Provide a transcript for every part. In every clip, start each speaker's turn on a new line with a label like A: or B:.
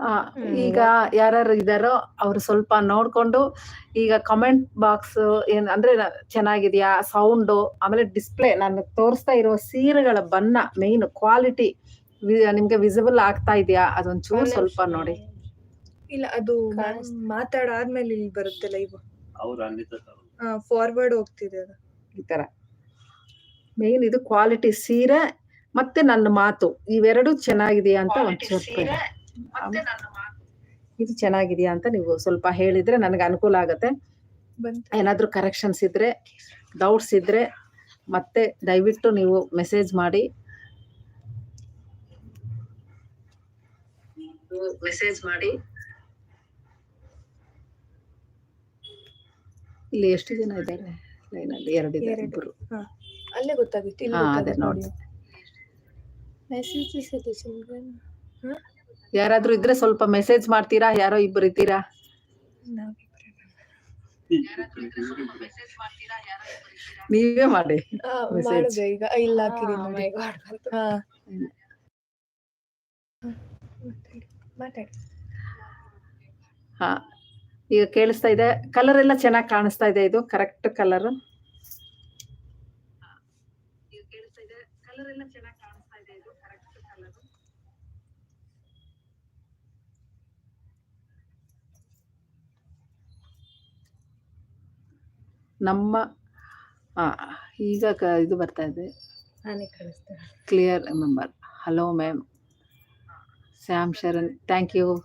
A: ಆ, ಈಗ ಯಾರ್ಯಾರು ಇದಾರೋ ಅವ್ರು ಸ್ವಲ್ಪ ನೋಡ್ಕೊಂಡು ಈಗ ಕಮೆಂಟ್ ಬಾಕ್ಸ್ ಏನ್ ಅಂದ್ರೆ ಚೆನ್ನಾಗಿದ್ಯಾ? ಸೌಂಡು ಆಮೇಲೆ ಡಿಸ್ಪ್ಲೇ ನಾನು ತೋರಿಸ್ತಾ ಇರೋ ಸೀರೆಗಳ ಬಣ್ಣ ಮೇನ್ ಕ್ವಾಲಿಟಿ ನಿಮ್ಗೆ ವಿಸಿಬಲ್ ಆಗ್ತಾ ಇದೆಯಾ? ಅದೊಂಚೂರು ಸ್ವಲ್ಪ ನೋಡಿ.
B: ಇಲ್ಲ ಅದು ಮಾತಾಡಾದ್ಮೇಲೆ ಇಲ್ಲಿ ಬರುತ್ತೆ ಲೈವ್ ಫಾರ್ವರ್ಡ್ ಹೋಗ್ತಿದೆ ಅದು.
A: ಈ ತರ. ಮೇನ್ ಇದು ಕ್ವಾಲಿಟಿ ಸೀರೆ ಮತ್ತೆ ನನ್ನ ಮಾತು. ಇವೆರಡು ಚೆನ್ನಾಗಿದೆಯಾ ಅಂತ ಒಂಚೂರು. ಇದು ಚೆನ್ನಾಗಿದೆಯಾ ಅಂತ ನೀವು ಸ್ವಲ್ಪ ಹೇಳಿದ್ರೆ ನನಗೆ ಅನುಕೂಲ ಆಗತ್ತೆ. ಏನಾದರೂ ಕರೆಕ್ಷನ್ಸ್ ಇದ್ರೆ ಡೌಟ್ಸ್ ಇದ್ರೆ ಮತ್ತೆ ದಯವಿಟ್ಟು ನೀವು ಮೆಸೇಜ್ ಮಾಡಿ. ಮೆಸೇಜ್ ಮಾಡಿ. ಇಲ್ಲಿ ಎಷ್ಟು ಜನ ಇದ್ದಾರೆ? ಲೈನಲ್ಲಿ
B: ಎರಡು.
A: ಇಬ್ಬರು
B: ಅಲ್ಲೇ ಗೊತ್ತಾಗುತ್ತೆ
A: ಅದೇ ನೋಡಿ.
C: ಮೆಸೇಜಸ್
A: ಯಾರಾದ್ರೂ ಇದ್ರೆ ಸ್ವಲ್ಪ ಮೆಸೇಜ್ ಮಾಡ್ತೀರಾ? ಯಾರೋ ಇಬ್ಬರು ಇದ್ದೀರಾ. ನೀವೇ ಮಾಡಿ.
B: ಈಗ
A: Message.
B: ಮಾಡ್ದೆ ಈಗ. ಇಲ್ಲ ಹಾಕಿದೀನಿ ನೋಡಿ. ಹಾ. ಮಾತಾಡಿ ಮಾತಾಡಿ
A: ಹಾ ಈಗ ಕೇಳಿಸ್ತಾ ಇದೆ. ಕಲರ್ ಎಲ್ಲ ಚೆನ್ನಾಗಿ ಕಾಣಿಸ್ತಾ ಇದೆ ಇದು? ಕರೆಕ್ಟ್ ಕಲರ್ ನಮ್ಮ ಈಗ ಕ- ಇದು ಬರ್ತಾ ಇದೆ.
C: ನಾನೇ ಕಳಿಸ್ತೇನೆ.
A: Clear member hello ma'am Sam Sharan thank you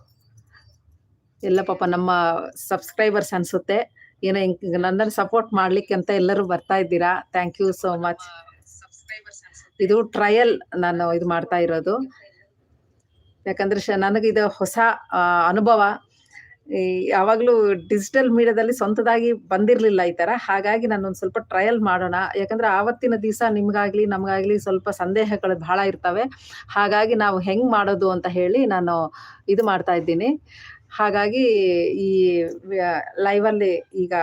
A: ಎಲ್ಲ ಪಾಪ ನಮ್ಮ ಸಬ್ಸ್ಕ್ರೈಬರ್ಸ್ ಅನ್ಸುತ್ತೆ. ಏನೋ ಹಿಂಗೆ ನನ್ನನ್ನು ಸಪೋರ್ಟ್ ಮಾಡ್ಲಿಕ್ಕೆ ಅಂತ ಎಲ್ಲರೂ ಬರ್ತಾ ಇದ್ದೀರಾ? ಥ್ಯಾಂಕ್ ಯು ಸೋ ಮಚ್ ಇದು ಟ್ರಯಲ್ ನಾನು ಇದು ಮಾಡ್ತಾ ಇರೋದು. ಯಾಕಂದ್ರೆ ಶ- ನನಗಿದು ಹೊಸ ಅನುಭವ. ಯಾವಾಗ್ಲೂ ಡಿಜಿಟಲ್ ಮೀಡಿಯಾದಲ್ಲಿ ಸ್ವಂತದಾಗಿ ಬಂದಿರ್ಲಿಲ್ಲ ಈ ತರ. ಹಾಗಾಗಿ ನಾನು ಒಂದ್ ಸ್ವಲ್ಪ ಟ್ರಯಲ್ ಮಾಡೋಣ. ಯಾಕಂದ್ರೆ ಆವತ್ತಿನ ದಿವಸ ನಿಮ್ಗಾಗ್ಲಿ, ನಮ್ಗಾಗ್ಲಿ ಸ್ವಲ್ಪ ಸಂದೇಹಗಳು ಬಹಳ ಇರ್ತವೆ. ಹಾಗಾಗಿ ನಾವು ಹೆಂಗ್ ಮಾಡೋದು ಅಂತ ಹೇಳಿ ನಾನು ಇದು ಮಾಡ್ತಾ ಇದ್ದೀನಿ. ಹಾಗಾಗಿ ಈ ಲೈವ್ ಅಲ್ಲಿ ಈಗ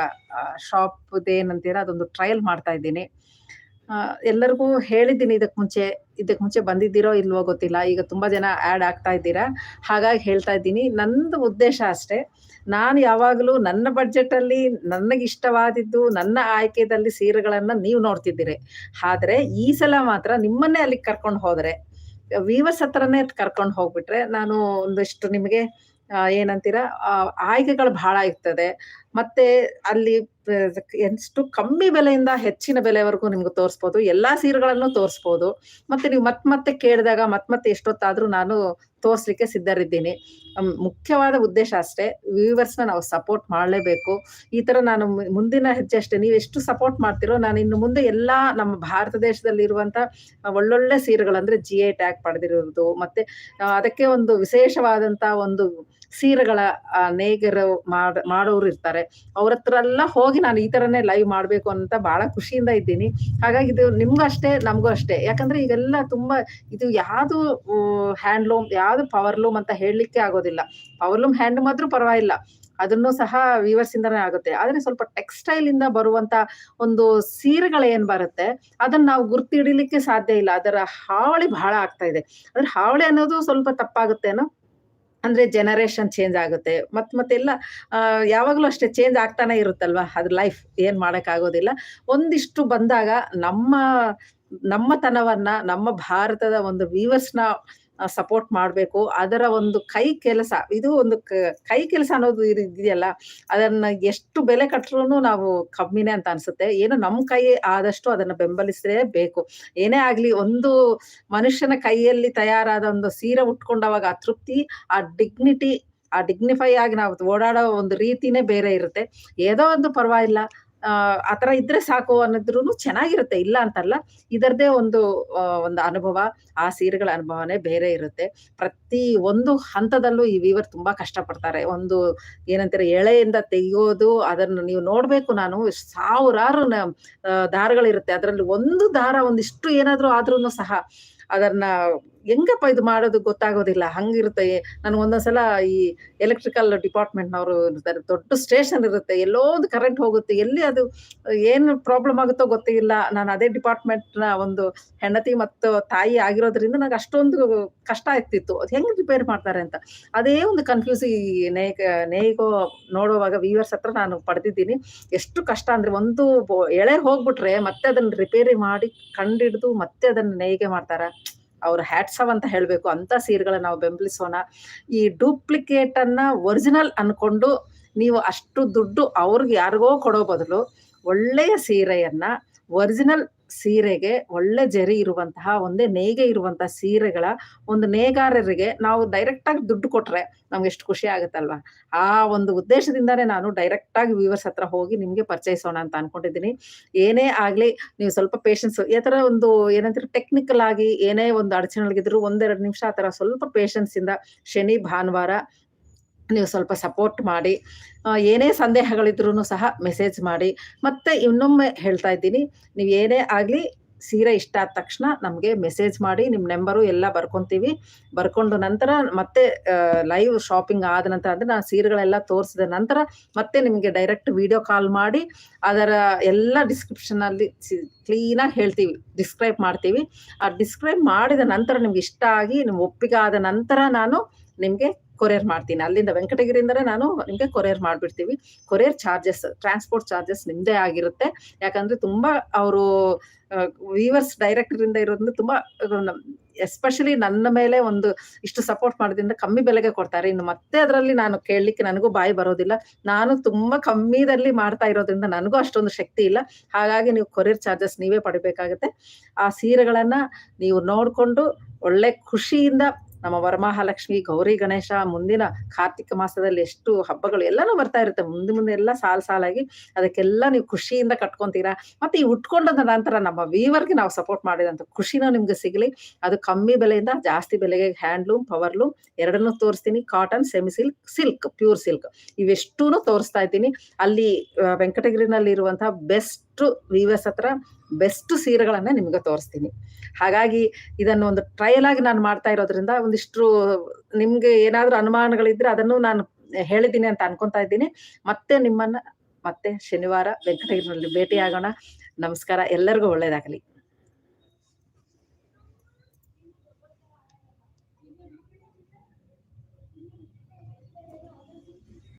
A: ಶಾಪ್ ಏನಂತೀರ ಅದೊಂದು ಟ್ರಯಲ್ ಮಾಡ್ತಾ ಇದ್ದೀನಿ. ಎಲ್ಲರಿಗೂ ಹೇಳಿದ್ದೀನಿ ಇದಕ್ ಮುಂಚೆ ಇದಕ್ ಮುಂಚೆ ಬಂದಿದ್ದೀರೋ ಇಲ್ವೋ ಗೊತ್ತಿಲ್ಲ, ಈಗ ತುಂಬಾ ಜನ ಆಡ್ ಆಗ್ತಾ ಇದ್ದೀರಾ, ಹಾಗಾಗಿ ಹೇಳ್ತಾ ಇದ್ದೀನಿ. ನಂದು ಉದ್ದೇಶ ಅಷ್ಟೇ, ನಾನು ಯಾವಾಗಲೂ ನನ್ನ ಬಡ್ಜೆಟ್ ಅಲ್ಲಿ ನನಗೆ ಇಷ್ಟವಾದಿದ್ದು ನನ್ನ ಆಯ್ಕೆದಲ್ಲಿ ಸೀರೆಗಳನ್ನ ನೀವು ನೋಡ್ತಿದ್ದೀರಿ. ಆದ್ರೆ ಈ ಸಲ ಮಾತ್ರ ನಿಮ್ಮನ್ನೇ ಅಲ್ಲಿಗೆ ಕರ್ಕೊಂಡು ಹೋದ್ರೆ ವೀವರ್ಸ್ ಹತ್ರನೇ ಕರ್ಕೊಂಡು ಹೋಗ್ಬಿಟ್ರೆ ನಾನು ಒಂದಿಷ್ಟು ನಿಮಗೆ ಏನಂತೀರಾ ಆಯ್ಕೆಗಳು ಬಹಳ ಇರ್ತದೆ. ಮತ್ತೆ ಅಲ್ಲಿ ಎಷ್ಟು ಕಮ್ಮಿ ಬೆಲೆಯಿಂದ ಹೆಚ್ಚಿನ ಬೆಲೆವರೆಗೂ ನಿಮ್ಗೆ ತೋರಿಸ್ಬೋದು. ಎಲ್ಲಾ ಸೀರೆಗಳನ್ನು ತೋರಿಸ್ಬೋದು. ಮತ್ತೆ ನೀವು ಮತ್ ಮತ್ತೆ ಕೇಳಿದಾಗ ಮತ್ ಮತ್ತೆ ಎಷ್ಟೊತ್ತಾದ್ರೂ ನಾನು ತೋರ್ಸ್ಲಿಕ್ಕೆ ಸಿದ್ಧರಿದ್ದೀನಿ. ಮುಖ್ಯವಾದ ಉದ್ದೇಶ ಅಷ್ಟೇ ವ್ಯೂವರ್ಸ್ನ ನಾವು ಸಪೋರ್ಟ್ ಮಾಡಲೇಬೇಕು. ಈ ತರ ನಾನು ಮುಂದಿನ ಹೆಜ್ಜೆ ಅಷ್ಟೇ, ನೀವು ಎಷ್ಟು ಸಪೋರ್ಟ್ ಮಾಡ್ತಿರೋ ನಾನು ಇನ್ನು ಮುಂದೆ ಎಲ್ಲಾ ನಮ್ಮ ಭಾರತ ದೇಶದಲ್ಲಿ ಇರುವಂತ ಒಳ್ಳೊಳ್ಳೆ ಸೀರೆಗಳಂದ್ರೆ ಜಿ ಐ ಟ್ಯಾಗ್ ಪಡೆದಿರೋದು, ಮತ್ತೆ ಅದಕ್ಕೆ ಒಂದು ವಿಶೇಷವಾದಂತ ಒಂದು ಸೀರೆಗಳ ನೇಗರು ಮಾಡ, ಮಾಡೋರು ಇರ್ತಾರೆ. ಅವ್ರ ಹತ್ರ ಎಲ್ಲ ಹೋಗಿ ನಾನು ಈ ತರನೇ ಲೈವ್ ಮಾಡ್ಬೇಕು ಅಂತ ಬಹಳ ಖುಷಿಯಿಂದ ಇದ್ದೀನಿ. ಹಾಗಾಗಿ ಇದು ನಿಮ್ಗೂ ಅಷ್ಟೇ, ನಮಗೂ ಅಷ್ಟೇ. ಯಾಕಂದ್ರೆ ಈಗೆಲ್ಲ ತುಂಬಾ ಇದು ಯಾವ್ದು ಹ್ಯಾಂಡ್ಲೂಮ್ ಯಾವ್ದು ಪವರ್ಲೂಮ್ ಅಂತ ಹೇಳಲಿಕ್ಕೆ ಆಗೋದಿಲ್ಲ. ಪವರ್ಲೂಮ್ ಹ್ಯಾಂಡ್ ಮಾತ್ರ ಪರವಾಗಿಲ್ಲ. ಅದನ್ನು ಸಹ ವಿವರ್ಸ್ ಇಂದಾನೆ ಆಗುತ್ತೆ. ಆದ್ರೆ ಸ್ವಲ್ಪ ಟೆಕ್ಸ್ಟೈಲ್ ಇಂದ ಬರುವಂತ ಒಂದು ಸೀರೆಗಳು ಏನ್ ಬರುತ್ತೆ, ಅದನ್ನ ನಾವು ಗುರ್ತು ಹಿಡಿಲಿಕ್ಕೆ ಸಾಧ್ಯ ಇಲ್ಲ. ಅದರ ಹಾವಳಿ ಬಹಳ ಆಗ್ತಾ ಇದೆ. ಅದ್ರ ಹಾವಳಿ ಅನ್ನೋದು ಸ್ವಲ್ಪ ತಪ್ಪಾಗುತ್ತೇನೋ ಅಂದ್ರೆ ಜನರೇಷನ್ ಚೇಂಜ್ ಆಗುತ್ತೆ. ಮತ್ ಮತ್ತೆಲ್ಲ ಯಾವಾಗಲೂ ಅಷ್ಟೇ ಚೇಂಜ್ ಆಗ್ತಾನೆ ಇರುತ್ತಲ್ವಾ? ಅದ್ರ ಲೈಫ್ ಏನ್ ಮಾಡಕ್ ಆಗೋದಿಲ್ಲ. ಒಂದಿಷ್ಟು ಬಂದಾಗ ನಮ್ಮ ನಮ್ಮತನವನ್ನ ನಮ್ಮ ಭಾರತದ ಒಂದು ವ್ಯೂವರ್ಸ್ನ ಸಪೋರ್ಟ್ ಮಾಡಬೇಕು. ಅದರ ಒಂದು ಕೈ ಕೆಲಸ, ಇದು ಒಂದು ಕ- ಕೆಲಸ ಅನ್ನೋದು ಇದ್- ಇದೆಯಲ್ಲ, ಅದನ್ನ ಎಷ್ಟು ಬೆಲೆ ಕಟ್ಟರು ನಾವು ಕಮ್ಮಿನೇ ಅಂತ ಅನ್ಸುತ್ತೆ. ಏನು ನಮ್ಮ ಕೈ ಆದಷ್ಟು ಅದನ್ನ ಬೆಂಬಲಿಸಲೇ ಬೇಕು ಏನೇ ಆಗ್ಲಿ ಒಂದು ಮನುಷ್ಯನ ಕೈಯಲ್ಲಿ ತಯಾರಾದ ಒಂದು ಸೀರೆ ಉಟ್ಕೊಂಡವಾಗ ಆ ತೃಪ್ತಿ, ಆ ಡಿಗ್ನಿಟಿ ಆ ಡಿಗ್ನಿಫೈ ಆಗಿ ನಾವು ಓಡಾಡೋ ಒಂದು ರೀತಿನೇ ಬೇರೆ ಇರುತ್ತೆ. ಏನೋ ಒಂದು ಪರವಾಗಿಲ್ಲ. ಆ ಆತರ ಇದ್ರೆ ಸಾಕು ಅನ್ನೋದ್ರೂ ಚೆನ್ನಾಗಿರುತ್ತೆ. ಇಲ್ಲ ಅಂತಲ್ಲ, ಇದರದೇ ಒಂದು ಒಂದು ಅನುಭವ. ಆ ಸೀರೆಗಳ ಅನುಭವನೇ ಬೇರೆ ಇರುತ್ತೆ. ಪ್ರತಿ ಒಂದು ಹಂತದಲ್ಲೂ ಈ ವೀವರ್ ತುಂಬಾ ಕಷ್ಟಪಡ್ತಾರೆ. ಒಂದು ಏನಂತಾರೆ, ಎಳೆಯಿಂದ ತೆಗೆಯೋದು, ಅದನ್ನು ನೀವು ನೋಡ್ಬೇಕು ನಾನು, ಸಾವಿರಾರು ದಾರಗಳಿರುತ್ತೆ. ಅದರಲ್ಲಿ ಒಂದು ದಾರ ಒಂದಿಷ್ಟು ಏನಾದ್ರೂ ಆದ್ರೂ ಸಹ ಅದನ್ನ ಹೆಂಗಪ್ಪ ಇದು ಮಾಡೋದು ಗೊತ್ತಾಗೋದಿಲ್ಲ. ಹಂಗಿರುತ್ತೆ. ನನ್ಗೆ ಒಂದೊಂದ್ಸಲ ಈ ಎಲೆಕ್ಟ್ರಿಕಲ್ ಡಿಪಾರ್ಟ್ಮೆಂಟ್ನವರು ಇರ್ತಾರೆ. ದೊಡ್ಡ ಸ್ಟೇಷನ್ ಇರುತ್ತೆ. ಎಲ್ಲೋ ಒಂದು ಕರೆಂಟ್ ಹೋಗುತ್ತೆ. ಎಲ್ಲಿ ಅದು ಏನು ಪ್ರಾಬ್ಲಮ್ ಆಗುತ್ತೋ ಗೊತ್ತಿಲ್ಲ. ನಾನು ಅದೇ ಡಿಪಾರ್ಟ್ಮೆಂಟ್ನ ಒಂದು ಹೆಂಡತಿ ಮತ್ತು ತಾಯಿ ಆಗಿರೋದ್ರಿಂದ ನಂಗೆ ಅಷ್ಟೊಂದು ಕಷ್ಟ ಆಗ್ತಿತ್ತು. ಅದು ಹೆಂಗೆ ರಿಪೇರ್ ಮಾಡ್ತಾರೆ ಅಂತ. ಅದೇ ಒಂದು ಕನ್ಫ್ಯೂಸ್ ಈ ನೇಗ ನೇಯ್ಗೋ ನೋಡುವಾಗ ವೀವರ್ಸ್ ಹತ್ರ ನಾನು ಪಡೆದಿದ್ದೀನಿ. ಎಷ್ಟು ಕಷ್ಟ ಅಂದ್ರೆ ಒಂದು ಎಳೆ ಹೋಗ್ಬಿಟ್ರೆ ಮತ್ತೆ ಅದನ್ನ ರಿಪೇರಿ ಮಾಡಿ ಕಂಡಿಡ್ದು ಮತ್ತೆ ಅದನ್ನ ನೇಯ್ಗೆ ಮಾಡ್ತಾರ? ಅವ್ರ ಹ್ಯಾಟ್ಸವ್ ಅಂತ ಹೇಳಬೇಕು, ಅಂತ ಸೀರೆಗಳನ್ನ ನಾವು ಬೆಂಬಲಿಸೋಣ. ಈ ಡೂಪ್ಲಿಕೇಟ್ ಅನ್ನ ಒರಿಜಿನಲ್ ಅನ್ಕೊಂಡು ನೀವು ಅಷ್ಟು ದುಡ್ಡು ಅವ್ರಿಗೆ ಯಾರಿಗೋ ಕೊಡೋ ಬದಲು ಒಳ್ಳೆಯ ಸೀರೆಯನ್ನ ಒರಿಜಿನಲ್ ಸೀರೆಗೆ ಒಳ್ಳೆ ಜರಿ ಇರುವಂತಹ ಒಂದೇ ನೇಯ್ಗೆ ಇರುವಂತಹ ಸೀರೆಗಳ ಒಂದು ನೇಗಾರರಿಗೆ ನಾವು ಡೈರೆಕ್ಟ್ ಆಗಿ ದುಡ್ಡು ಕೊಟ್ರೆ ನಮ್ಗೆ ಎಷ್ಟು ಖುಷಿ ಆಗುತ್ತಲ್ವಾ? ಆ ಒಂದು ಉದ್ದೇಶದಿಂದಾನೇ ನಾನು ಡೈರೆಕ್ಟ್ ಆಗಿ ವ್ಯೂವರ್ಸ್ ಹತ್ರ ಹೋಗಿ ನಿಮ್ಗೆ ಪರಿಚಯಿಸೋಣ ಅಂತ ಅನ್ಕೊಂಡಿದ್ದೀನಿ. ಏನೇ ಆಗ್ಲಿ ನೀವು ಸ್ವಲ್ಪ ಪೇಷನ್ಸ್ ಈ ಒಂದು ಏನಂದ್ರೆ ಟೆಕ್ನಿಕಲ್ ಆಗಿ ಏನೇ ಒಂದು ಅಡಚಣೆಗಳಿದ್ರು ಒಂದೆರಡು ನಿಮಿಷ ಆ ತರ ಸ್ವಲ್ಪ ಪೇಷನ್ಸ್ ಇಂದ ಶನಿ ಭಾನುವಾರ ನೀವು ಸ್ವಲ್ಪ ಸಪೋರ್ಟ್ ಮಾಡಿ ಏನೇ ಸಂದೇಹಗಳಿದ್ರೂ ಸಹ ಮೆಸೇಜ್ ಮಾಡಿ. ಮತ್ತೆ ಇನ್ನೊಮ್ಮೆ ಹೇಳ್ತಾ ಇದ್ದೀನಿ, ನೀವು ಏನೇ ಆಗಲಿ ಸೀರೆ ಇಷ್ಟ ಆದ ತಕ್ಷಣ ನಮಗೆ ಮೆಸೇಜ್ ಮಾಡಿ ನಿಮ್ಮ ನಂಬರು ಎಲ್ಲ ಬರ್ಕೊತೀವಿ. ಬರ್ಕೊಂಡು ನಂತರ ಮತ್ತೆ ಲೈವ್ ಶಾಪಿಂಗ್ ಆದ ನಂತರ, ಅಂದರೆ ನಾನು ಸೀರೆಗಳೆಲ್ಲ ತೋರಿಸಿದ ನಂತರ ಮತ್ತೆ ನಿಮಗೆ ಡೈರೆಕ್ಟ್ ವಿಡಿಯೋ ಕಾಲ್ ಮಾಡಿ, ಅದರ ಎಲ್ಲ ಡಿಸ್ಕ್ರಿಪ್ಷನಲ್ಲಿ ಕ್ಲೀನಾಗಿ ಹೇಳ್ತೀವಿ ಡಿಸ್ಕ್ರೈಬ್ ಮಾಡ್ತೀವಿ. ಆ ಡಿಸ್ಕ್ರೈಬ್ ಮಾಡಿದ ನಂತರ ನಿಮ್ಗೆ ಇಷ್ಟ ಆಗಿ ನಿಮ್ಗೆ ಒಪ್ಪಿಗೆ ಆದ ನಂತರ ನಾನು ನಿಮ್ಗೆ ಕೊರಿಯರ್ ಮಾಡ್ತೀನಿ. ಅಲ್ಲಿಂದ ವೆಂಕಟಗಿರಿಯಿಂದಲೇ ನಾನು ನಿಮಗೆ ಕೊರಿಯರ್ ಮಾಡ್ಬಿಡ್ತೀವಿ. ಕೊರಿಯರ್ ಚಾರ್ಜಸ್, ಟ್ರಾನ್ಸ್ಪೋರ್ಟ್ ಚಾರ್ಜಸ್ ನಿಮ್ಮದೇ ಆಗಿರುತ್ತೆ. ಯಾಕಂದ್ರೆ ತುಂಬಾ ಅವರು ವೀವರ್ಸ್ ಡೈರೆಕ್ಟರ್ ಇಂದ ಇರೋದ್ರಿಂದ ತುಂಬಾ ಎಸ್ಪೆಷಲಿ ನನ್ನ ಮೇಲೆ ಒಂದು ಇಷ್ಟು ಸಪೋರ್ಟ್ ಮಾಡೋದ್ರಿಂದ ಕಮ್ಮಿ ಬೆಲೆಗೆ ಕೊಡ್ತಾರೆ. ಇನ್ನು ಮತ್ತೆ ಅದರಲ್ಲಿ ನಾನು ಕೇಳಲಿಕ್ಕೆ ನನಗೂ ಬಾಯಿ ಬರೋದಿಲ್ಲ. ನಾನು ತುಂಬಾ ಕಮ್ಮಿದಲ್ಲಿ ಮಾಡ್ತಾ ಇರೋದ್ರಿಂದ ನನಗೂ ಅಷ್ಟೊಂದು ಶಕ್ತಿ ಇಲ್ಲ. ಹಾಗಾಗಿ ನೀವು ಕೊರಿಯರ್ ಚಾರ್ಜಸ್ ನೀವೇ ಪಡಿಬೇಕಾಗುತ್ತೆ. ಆ ಸೀರೆಗಳನ್ನ ನೀವು ನೋಡಿಕೊಂಡು ಒಳ್ಳೆ ಖುಷಿಯಿಂದ ನಮ್ಮ ವರಮಹಾಲಕ್ಷ್ಮಿ, ಗೌರಿ ಗಣೇಶ, ಮುಂದಿನ ಕಾರ್ತಿಕ ಮಾಸದಲ್ಲಿ ಎಷ್ಟು ಹಬ್ಬಗಳು ಎಲ್ಲಾನು ಬರ್ತಾ ಇರುತ್ತೆ. ಮುಂದೆ ಮುಂದೆ ಎಲ್ಲ ಸಾಲ್ ಸಾಲಾಗಿ ಅದಕ್ಕೆಲ್ಲ ನೀವು ಖುಷಿಯಿಂದ ಕಟ್ಕೊಂತೀರಾ? ಮತ್ತೆ ಈ ಉಟ್ಕೊಂಡಂತ ನಂತರ ನಮ್ಮ ವೀವರ್ಗೆ ನಾವು ಸಪೋರ್ಟ್ ಮಾಡಿದಂತ ಖುಷಿನೂ ನಿಮ್ಗೆ ಸಿಗಲಿ. ಅದು ಕಮ್ಮಿ ಬೆಲೆಯಿಂದ ಜಾಸ್ತಿ ಬೆಲೆಗೆ ಹ್ಯಾಂಡ್ಲೂಮ್ ಪವರ್ಲೂಮ್ ಎರಡನ್ನೂ ತೋರಿಸ್ತೀನಿ. Cotton semi silk silk pure silk ಇವೆಷ್ಟೂ ತೋರಿಸ್ತಾ ಇದ್ದೀನಿ. ಅಲ್ಲಿ ವೆಂಕಟಗಿರಿನಲ್ಲಿ ಇರುವಂತಹ ಬೆಸ್ಟ್ ವೀವರ್ಸ್ ಹತ್ರ ಬೆಸ್ಟ್ ಸೀರೆಗಳನ್ನ ನಿಮ್ಗೆ ತೋರಿಸ್ತೀನಿ. ಹಾಗಾಗಿ ಇದನ್ನು ಒಂದು ಟ್ರಯಲ್ ಆಗಿ ನಾನು ಮಾಡ್ತಾ ಇರೋದ್ರಿಂದ ಒಂದಿಷ್ಟು ನಿಮ್ಗೆ ಏನಾದ್ರೂ ಅನುಮಾನಗಳಿದ್ರೆ ಅದನ್ನು ನಾನು ಹೇಳಿದ್ದೀನಿ ಅಂತ ಅನ್ಕೊಂತಾ ಇದ್ದೀನಿ. ಮತ್ತೆ ನಿಮ್ಮನ್ನ ಮತ್ತೆ ಶನಿವಾರ ವೆಂಕಟಗಿರಿನಲ್ಲಿ ಭೇಟಿ ಆಗೋಣ ನಮಸ್ಕಾರ. ಎಲ್ಲರಿಗೂ ಒಳ್ಳೇದಾಗಲಿ.